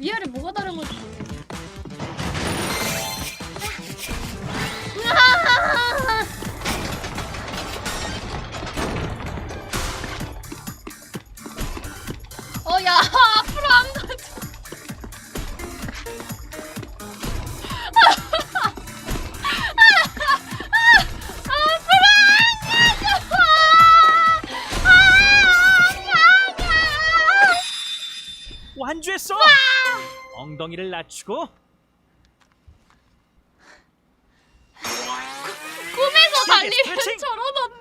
위아래 뭐가 다른 건지 모르겠네. 으아! 어, 야, 앞으로 안 가져. 완주했어. 엉덩이를 낮추고 꿈에서 달리는 저런 언니.